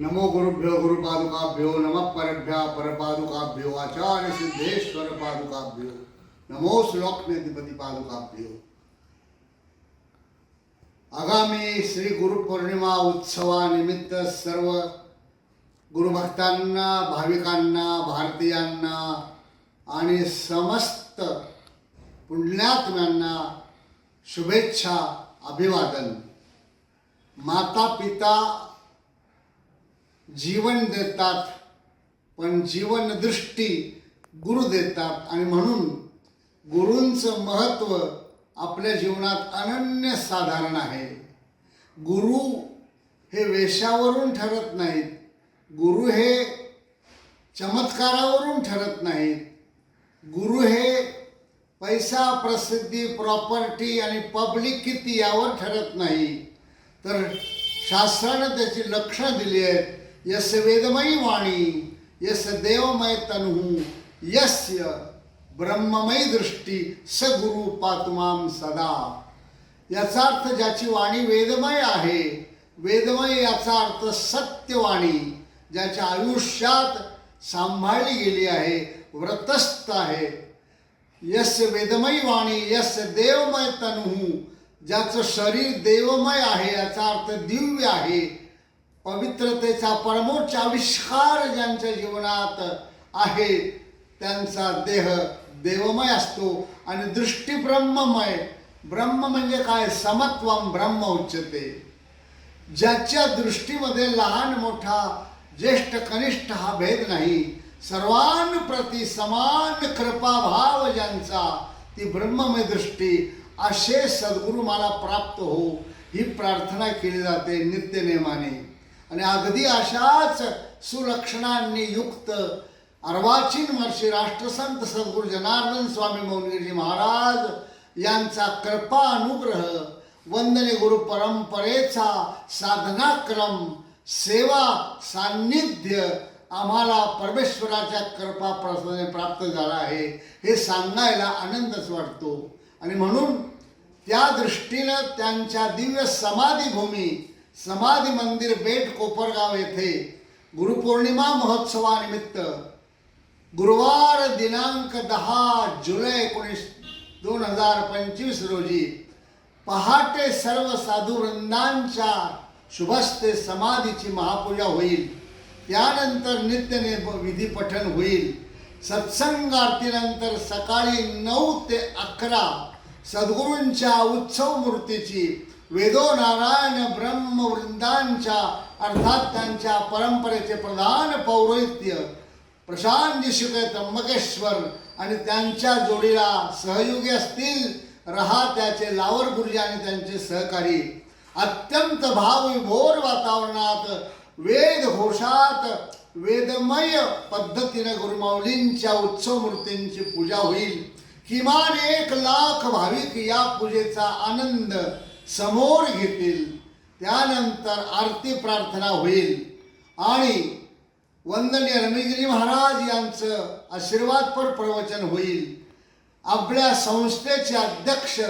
नमो गुरुभ्यो गुरुपादुकाभ्यो नमः परभ्या परपादुकाभ्यो आचार्य सिद्धेश्वर पादुकाभ्यो। नमो श्लोकनेधिपती पादुकाभ्यो आगामी श्री गुरुपौर्णिमा उत्सवानिमित्त सर्व गुरुभक्तांना भाविकांना भारतीयांना आणि समस्त पुण्यात्म्यांना शुभेच्छा अभिवादन. माता पिता जीवन देतात पण जीवनदृष्टी गुरु देतात. आणि म्हणून गुरूंचं महत्त्व आपल्या जीवनात अनन्य साधारण आहे. गुरु हे वेशावरून ठरत नाहीत. गुरु हे चमत्कारावरून ठरत नाहीत. गुरु हे पैसा प्रसिद्धी प्रॉपर्टी आणि पब्लिक किती यावर ठरत नाही. तर शास्त्रानं त्याची लक्षणं दिली आहेत. यस वेदमयी वाणी यस देवमय तनु यस्य ब्रह्ममयी दृष्टी स गुरु पातुमाम सदा. याचा अर्थ ज्याची वाणी वेदमय आहे वेदमय याचा अर्थ सत्यवाणी ज्याच्या आयुष्यात सांभाळली गेली आहे व्रतस्थ आहे. यस्य वेदमयी वाणी यस्य देवमय तनु ज्याचं शरीर देवमय आहे याचा अर्थ दिव्य आहे पवित्रतेचा परमोच्च आविष्कार ज्यांच्या जीवनात आहे त्यांचा देह देवमय असतो आणि दृष्टी ब्रह्ममय. ब्रह्म म्हणजे काय? समत्वम ब्रह्म उच्चते ज्याच्या दृष्टीमध्ये लहान मोठा ज्येष्ठ कनिष्ठ हा भेद नाही सर्वांप्रती समान कृपाभाव ज्यांचा ती ब्रह्ममय दृष्टी असे सद्गुरू मला प्राप्त हो ही प्रार्थना केली जाते नित्यनेमाने आणि अगदी अशाच सुलक्षणांनी युक्त अर्वाचीन वर्षी राष्ट्रसंत सद्गुरू जनार्दन स्वामी मौनगिरी महाराज यांचा कृपा अनुग्रह वंदने गुरु परंपरेचा साधनाक्रम सेवा सान्निध्य आम्हाला परमेश्वराच्या कृपा प्रसादाने प्राप्त झाला आहे हे सांगायला आनंदच वाटतो. आणि म्हणून त्या दृष्टीनं त्यांच्या दिव्य समाधीभूमी समाधी मंदिर बेट कोपरगाव येथे गुरुपौर्णिमा महोत्सवानिमित्त गुरुवार दिनांक दहा जुलै एकोणीस दोन हजार पंचवीस रोजी पहाटे सर्व साधू वृंदांच्या शुभस्ते समाधीची महापूजा होईल. त्यानंतर नित्यने विधी पठण होईल. सत्संग आरतीनंतर सकाळी नऊ ते अकरा सद्गुरूंच्या उत्सव मूर्तीची वेदो नारायण ब्रह्म वृंदांच्या अर्थात त्यांच्या परंपरेचे प्रधान पौरोहित्य प्रशांत शुक्र त्र्यंबकेश्वर आणि त्यांच्या जोडीला सहयोगी असतील रहा त्याचे लावर गुरुजी आणि त्यांचे सहकारी. अत्यंत भावविभोर वातावरणात वेद घोषात वेदमय पद्धतीनं गुरुमाऊलींच्या उत्सव मूर्तींची पूजा होईल. किमान एक लाख भाविक या पूजेचा आनंद समोर घेतील त्यानंतर आरती प्रार्थना होईल. आणि वंदनीय रमेशगिरी महाराज यांचं आशीर्वादपर प्रवचन होईल. आपल्या संस्थेचे अध्यक्ष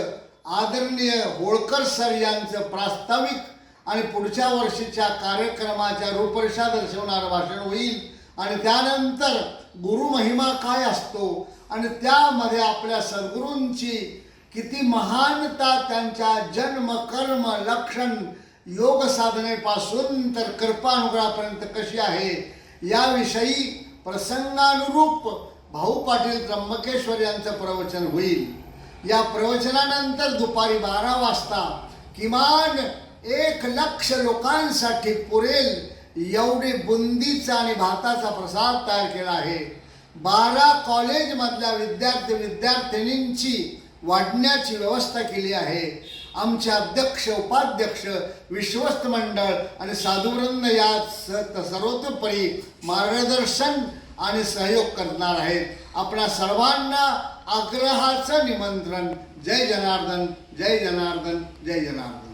आदरणीय होळकर सर यांचं प्रास्ताविक आणि पुढच्या वर्षीच्या कार्यक्रमाच्या रूपरेषा दर्शवणारं भाषण होईल. आणि त्यानंतर गुरुमहिमा काय असतो? आणि त्यामध्ये आपल्या सद्गुरूंची किती महानता त्यांच्या जन्म कर्म लक्षण योग साधनेपासून तर कृपानुग्रहापर्यंत कशी आहे याविषयी प्रसंगानुरूप भाऊ पाटील त्र्यंबकेश्वर यांचं प्रवचन होईल. या प्रवचनानंतर दुपारी बारा वाजता किमान एक लक्ष लोकांसाठी पुरेल एवढे बुंदीचा आणि भाताचा प्रसाद तयार केला आहे. बारा कॉलेजमधल्या विद्यार्थी विद्यार्थिनींची वाढण्याची व्यवस्था केली आहे. आमचे अध्यक्ष उपाध्यक्ष विश्वस्त मंडळ आणि साधुवृंद या स सर्वतोपरी मार्गदर्शन आणि सहयोग करणार आहेत. आपल्या सर्वांना आग्रहाचं निमंत्रण. जय जनार्दन जय जनार्दन जय जनार्दन.